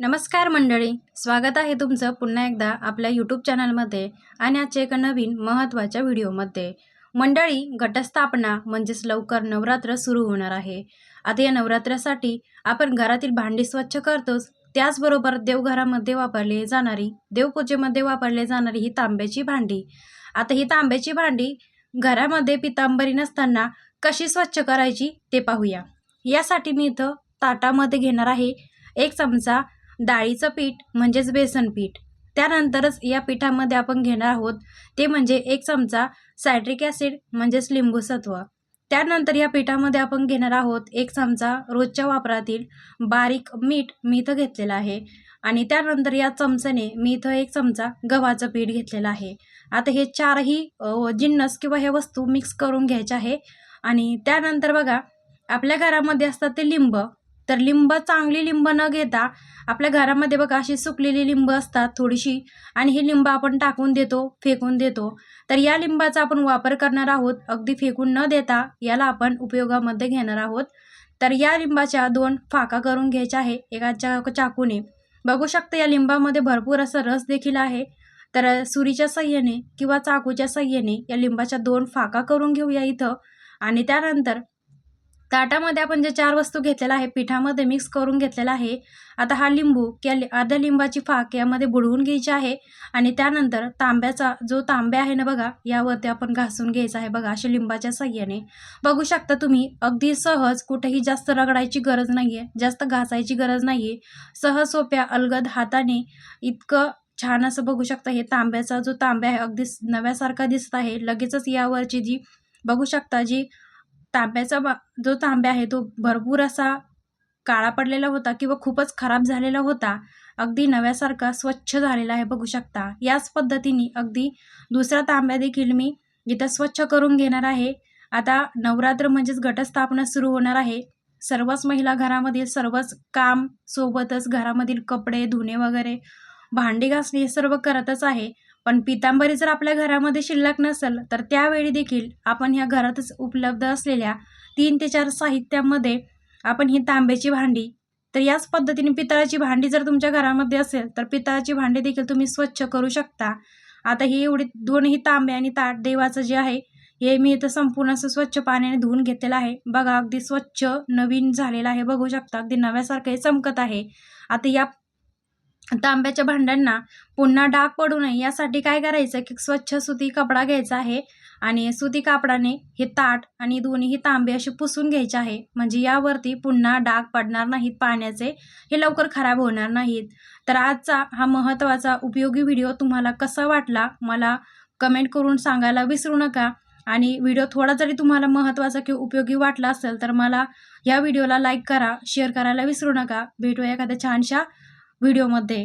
नमस्कार मंडळी स्वागत आहे तुमचं पुन्हा एकदा आपल्या यूट्यूब चॅनलमध्ये आणि आजच्या एका नवीन महत्त्वाच्या व्हिडिओमध्ये. मंडळी घटस्थापना म्हणजेच लवकर नवरात्र सुरू होणार आहे. आता या नवरात्रासाठी आपण घरातील भांडी स्वच्छ करतोच त्याचबरोबर देवघरामध्ये वापरली जाणारी देवपूजेमध्ये वापरली जाणारी ही तांब्याची भांडी. आता ही तांब्याची भांडी घरामध्ये पितांबरी नसताना कशी स्वच्छ करायची ते पाहूया. यासाठी मी इथं ताटामध्ये घेणार आहे एक चमचा डाळीचं पीठ म्हणजेच बेसन पीठ. त्यानंतरच या पिठामध्ये आपण घेणार आहोत ते म्हणजे एक चमचा सायट्रिक ॲसिड म्हणजेच लिंबूसत्व. त्यानंतर या पिठामध्ये आपण घेणार आहोत एक चमचा रोजच्या वापरातील बारीक मीठ मी इथं घेतलेलं आहे. आणि त्यानंतर या चमच्याने मी इथं एक चमचा गव्हाचं पीठ घेतलेलं आहे. आता हे चारही जिन्नस किंवा ह्या वस्तू मिक्स करून घ्यायच्या आहे. आणि त्यानंतर बघा आपल्या घरामध्ये असतात ते लिंब. तर लिंब चांगली लिंब न घेता आपल्या घरामध्ये बघा अशी सुकलेली लिंब असतात थोडीशी. आणि ही लिंब आपण टाकून देतो फेकून देतो. तर या लिंबाचा आपण वापर करणार आहोत. अगदी फेकून न देता याला आपण उपयोगामध्ये घेणार आहोत. तर या लिंबाच्या दोन फाका करून घ्यायच्या आहे. एका चाकूने. बघू शकता या लिंबामध्ये भरपूर असा रस देखील आहे. तर सुरीच्या सहाय्याने किंवा चाकूच्या सहाय्याने या लिंबाच्या दोन फाका करून घेऊया इथं. आणि त्यानंतर ताटामध्ये आपण जे चार वस्तू घेतलेल्या आहे पिठामध्ये मिक्स करून घेतलेला आहे. आता हा लिंबू किंवा लि- अर्ध्या लिंबाची फाक यामध्ये बुडवून घ्यायची आहे आणि त्यानंतर तांब्याचा जो तांब्या आहे ना बघा यावरती आपण घासून घ्यायचा आहे बघा अशा लिंबाच्या सहाय्याने. बघू शकता तुम्ही अगदी सहज कुठेही जास्त रगडायची गरज नाही आहे जास्त घासायची गरज नाही आहे सहज सोप्या अलगद हाताने इतकं छान असं बघू शकता हे तांब्याचा जो तांब्या आहे अगदी नव्यासारखा दिसत आहे. लगेचच यावरची जी बघू शकता जी तांब्याचा बा जो तांब्या आहे तो भरपूर असा काळा पडलेला होता किंवा खूपच खराब झालेला होता. अगदी नव्यासारखा स्वच्छ झालेला आहे बघू शकता. याच पद्धतीने अगदी दुसरा तांब्या देखील मी इथं स्वच्छ करून घेणार आहे. आता नवरात्र म्हणजेच घटस्थापना सुरू होणार आहे. सर्वच महिला घरामधील सर्वच काम सोबतच घरामधील कपडे धुणे वगैरे भांडी घासणे हे सर्व करतच आहे. पण पितांबरी जर आपल्या घरामध्ये शिल्लक नसेल तर त्यावेळी देखील आपण ह्या घरातच उपलब्ध असलेल्या तीन ते चार साहित्यामध्ये आपण ही तांब्याची भांडी तर याच पद्धतीने पितळाची भांडी जर तुमच्या घरामध्ये असेल तर पितळाची भांडी देखील तुम्ही स्वच्छ करू शकता. आता ही एवढी दोनही तांबे आणि ताट देवाचं जे आहे हे मी इथं संपूर्ण असं स्वच्छ पाण्याने धुवून घेतलेलं आहे. बघा अगदी स्वच्छ नवीन झालेलं आहे. बघू शकता अगदी नव्यासारखं हे चमकत आहे. आता या तांब्याच्या भांड्यांना पुन्हा डाग पडू नये यासाठी काय करायचं की स्वच्छ सुती कपडा घ्यायचा आहे आणि सुती कापडाने हे ताट आणि दोन्ही तांबे असे पुसून घ्यायचे आहे. म्हणजे यावरती पुन्हा डाग पडणार नाहीत पाण्याचे हे लवकर खराब होणार नाहीत. तर आजचा हा महत्त्वाचा उपयोगी व्हिडिओ तुम्हाला कसा वाटला मला कमेंट करून सांगायला विसरू नका. आणि व्हिडिओ थोडा जरी तुम्हाला महत्त्वाचा किंवा उपयोगी वाटला असेल तर मला या व्हिडिओला लाईक करा शेअर करायला विसरू नका. भेटूया एखाद्या छानशा व्हिडिओमध्ये